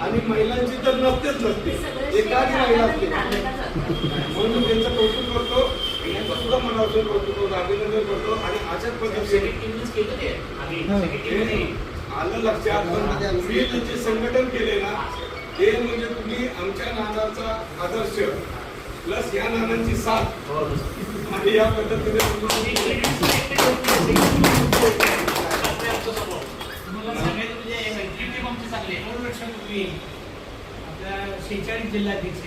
आणि महिलांची तर नसतेच नसते. एखादी महिला असते. म्हणून त्यांचं कौतुक करतो. यांचं सुद्धा मनापासून कौतुक करतो अभिनंदन करतो. आणि अशाच पद्धतीने हे. आलं लक्षात. पण तुम्ही जे जे संघटन केले ना ते म्हणजे तुम्ही आमच्या नानाचा आदर्श प्लस या नानांची साथ. आणि या पद्धतीने तुम्ही तुम्हाला सांगायचं म्हणजे आमची चांगली दोन वर्षापूर्वी आपल्या शेहेचाळीस जिल्हाध्यक्ष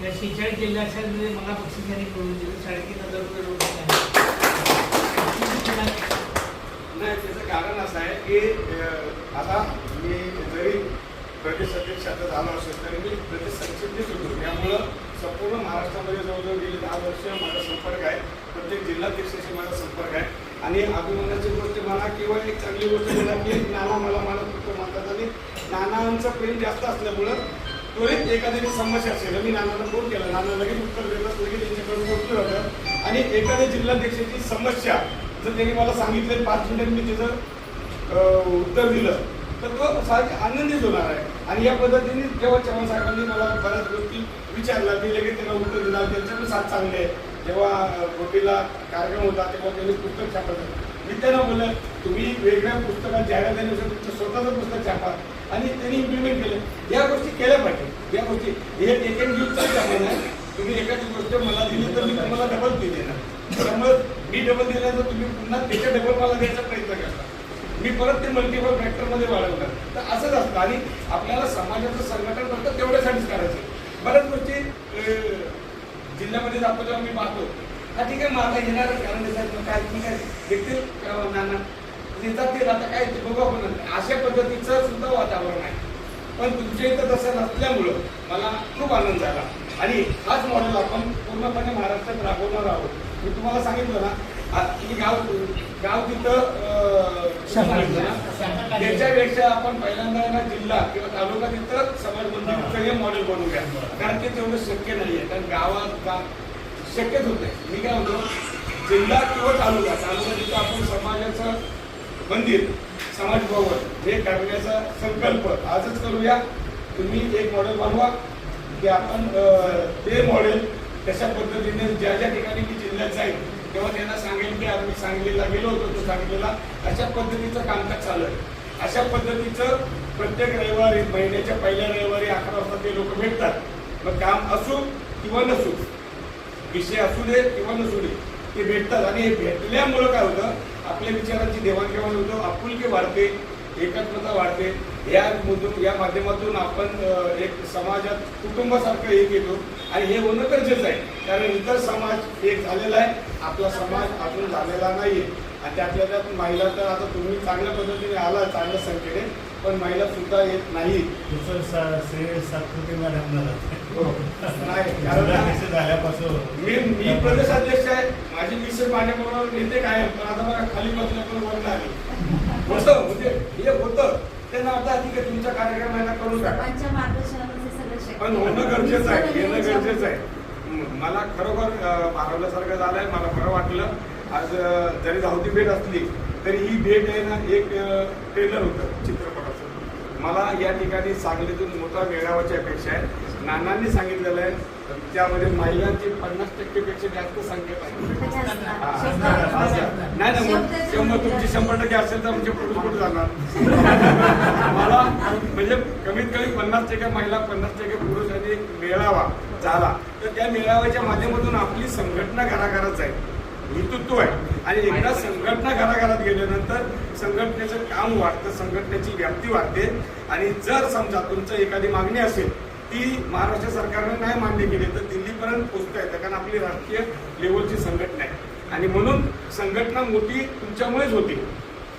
त्या शेहेचाळीस जिल्ह्यामध्ये मला बक्षिसाने करून दिलं. साडेतीन हजार रुपये रोज नाही त्याचं कारण असं आहे की आता मी जरी प्रदेश अध्यक्ष आता झालो असेल तरी मी प्रदेश संचितनीच होतो. त्यामुळं संपूर्ण महाराष्ट्रामध्ये जवळजवळ गेली दहा वर्ष माझा संपर्क आहे. प्रत्येक जिल्हाध्यक्षाशी माझा संपर्क आहे. आणि अभिमानाची गोष्ट म्हणा किंवा एक चांगली गोष्ट म्हणा की नाना मला मानत होतो म्हणतात आणि नानांचं प्रेम जास्त असल्यामुळं त्वरित एखाद्याची समस्या असेल. मी नानाला फोन केला. नाना लगेच उत्तर देतात लगेच त्यांच्याकडून पोहोचलं होतं आणि एखाद्या जिल्हाध्यक्षाची समस्या जर त्यांनी मला सांगितलं पाच मिनिटात मी त्याचं उत्तर दिलं तर तो साहजिक आनंदीच होणार आहे. आणि या पद्धतीने जेव्हा चव्हाण साहेबांनी मला बऱ्याच गोष्टी विचारल्या मी लगेच त्यांना उत्तर दिला. त्यांच्या पण साथ चांगले आहे. जेव्हा गोपीला कार्यक्रम होता तेव्हा त्यांनी पुस्तक छापत मी त्यांना बोललं तुम्ही वेगळ्या पुस्तकात जाहिरात देण्यापेक्षा तुमचं स्वतःचं पुस्तक छापा आणि त्यांनी इम्प्लिमेंट केलं. या गोष्टी केल्या पाहिजे. या गोष्टी हे टेक अँड गिफ्टचा जमाना आहे तुम्ही एखादी गोष्ट मला दिली तर मी तुम्हाला डबल ती ना त्यामुळे मी डबल दिला तर तुम्ही पुन्हा त्याच्या डबल मला द्यायचा प्रयत्न करता. मी परत ते मल्टिपल फॅक्टरमध्ये वाढवणार. तर असंच असतं आणि आपल्याला समाजाचं संघटन फक्त तेवढ्यासाठीच करायचं. बऱ्याच गोष्टी जिल्ह्यामध्ये जातो जेव्हा मी पाहतो. हा ठीक आहे माझा येणार कारण त्याच्यात काय ठीक आहे. देखील ते आता काय बघू आपण. अशा पद्धतीचं सुद्धा वातावरण आहे. पण तुमच्या इथं तसं नसल्यामुळं मला खूप आनंद झाला. आणि हाच मॉडेल आपण पूर्णपणे महाराष्ट्रात राबवणार आहोत. मी तुम्हाला सांगितलं ना की गाव गाव तिथं त्याच्यापेक्षा आपण पहिल्यांदा आहे ना जिल्हा किंवा तालुका तिथं समाज मंदिराचं हे मॉडेल बनवूया. कारण ते तेवढं शक्य नाहीये. कारण गावात शक्यच होत नाही. मी काय म्हणतो? जिल्हा किंवा तालुका तालुका आपण समाजाचं मंदिर समाज भवन हे करण्याचा संकल्प आजच करूया. तुम्ही एक मॉडेल बनवा की आपण ते मॉडेल कशा पद्धतीने ज्या ज्या ठिकाणी मी जिल्ह्यात जाईल तेव्हा त्यांना सांगेल की आम्ही सांगलीला गेलो होतो तो सांगलीला. अशा पद्धतीचं कामकाज चालू आहे. अशा पद्धतीचं प्रत्येक रविवारी महिन्याच्या पहिल्या रविवारी अकरा वाजता ते लोक भेटतात. मग काम असू किंवा नसू विषय असू दे किंवा नसू दे ते भेटतात. आणि हे भेटल्यामुळं काय होतं? आपल्या विचारांची देवाणघेवाण होतं आपुलकी वाढते एकात्मता वाढते. या मधून या माध्यमातून आपण एक समाजात कुटुंबासारखं एक येतो. आणि हे होणं गरजेचं आहे. कारण इतर समाज एक झालेला आहे. आपला समाज अजून झालेला नाही आहे आणि त्यातल्या त्यात महिला तर आता तुम्ही चांगल्या पद्धतीने आला चांगल्या संख्येने. पण महिला सुद्धा येत नाही तुमचं सा- श्रेय सातपुते मॅडमला जाते. नाही कारण झाल्यापासून. मी मी प्रदेश अध्यक्ष आहे. माझी विषय माझ्याबरोबर नेते काय पण आता मला खाली बसल्याकडून बोलणं आली. होतं म्हणजे हे होतं. त्यांना आता ठीक आहे तुमचा कार्यक्रम करू टाका पंच मार्गदर्शनामध्ये सगळं शक्य पण होणं गरजेचं आहे येणं गरजेचं आहे. म- मला खरोखर अं, भारावल्यासारखं झालंय मला बरं वाटलं. आज अं, जरी धावती भेट असली तरी ही भेट आहे ना एक ट्रेलर होतं चित्रपटाचं. मला या ठिकाणी सांगलीतून मोठा मेळावाची अपेक्षा आहे. नानांनी सांगितलेलं आहे त्यामध्ये महिलांची पन्नास टक्केपेक्षा जास्त संख्या पाहिजे असं. नाही ना मग तुमची शंभर टक्के असेल तर म्हणजे पुरुष कुठे जाणार. मला म्हणजे कमीत कमी पन्नास टक्के महिला पन्नास टक्के पुरुष आणि मेळावा झाला. तर त्या मेळाव्याच्या माध्यमातून आपली संघटना घराघरात जाईल. हितुत्व आहे. आणि एकदा संघटना घराघरात गेल्यानंतर संघटनेचं काम वाढतं संघटनेची व्याप्ती वाढते. आणि जर समजा तुमचं एखादी मागणी असेल ती महाराष्ट्र सरकारने नाही मान्य केली तर दिल्लीपर्यंत पोहोचता येतं कारण आपली राष्ट्रीय लेवलची संघटना आहे. आणि म्हणून संघटना मोठी तुमच्यामुळेच होती.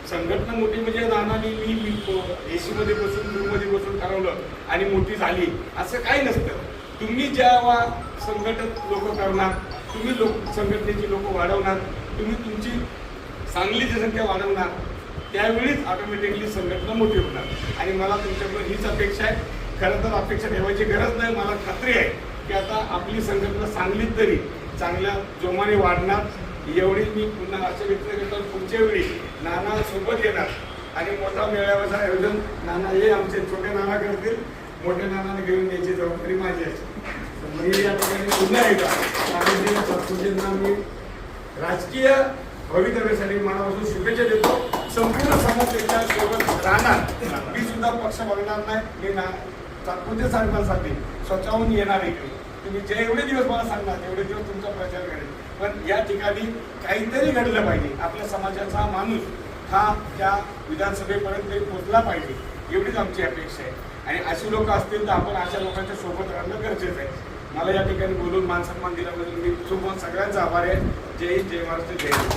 संघटना मोठी म्हणजे नानानी मी मी एसीमध्ये बसून रूममध्ये बसून ठरवलं आणि मोठी झाली असं काही नसतं. तुम्ही जेव्हा संघटन लोक करणार तुम्ही लोक संघटनेची लोक वाढवणार तुम्ही तुमची सांगलीची संख्या वाढवणार त्यावेळीच ऑटोमॅटिकली संघटना मोठी होणार. आणि मला तुमच्याकडून हीच अपेक्षा आहे. खरं तर अपेक्षा ठेवायची गरज नाही मला खात्री आहे की आता आपली संघटना सांगलीत तरी चांगल्या जोमाने वाढणार. एवढी मी पुन्हा असे व्यक्त करतो पुढच्या वेळी नाना सोबत येणार. आणि मोठा मेळाव्याचं आयोजन नाना हे आमचे छोटे नाना करतील. मोठ्या नानाने घेऊन द्यायची जबाबदारी माझी असते मी या ठिकाणी पुन्हा एकदा नानाजी मी राजकीय भवितव्यासाठी मनापासून शुभेच्छा देतो. संपूर्ण समाज त्यांच्यासोबत राहणार मी सुद्धा पक्ष बघणार नाही. मी ना तात्पुरते साहेबांसाठी स्वतःहून येणार इकडे तुम्ही जे एवढे दिवस मला सांगणार तेवढे दिवस तुमचा प्रचार करेल पण या ठिकाणी काहीतरी घडलं पाहिजे. आपल्या समाजाचा माणूस हा त्या विधानसभेपर्यंत पोहोचला पाहिजे. एवढीच आमची अपेक्षा आहे. आणि अशी लोक असतील तर आपण अशा लोकांच्या सोबत राहणं गरजेचं आहे. मला या ठिकाणी बोलून मान सन्मान दिल्याबद्दल मी तुम्हाला सगळ्यांचा आभार आहे. जय हिंद जय महाराष्ट्र जय हिंद.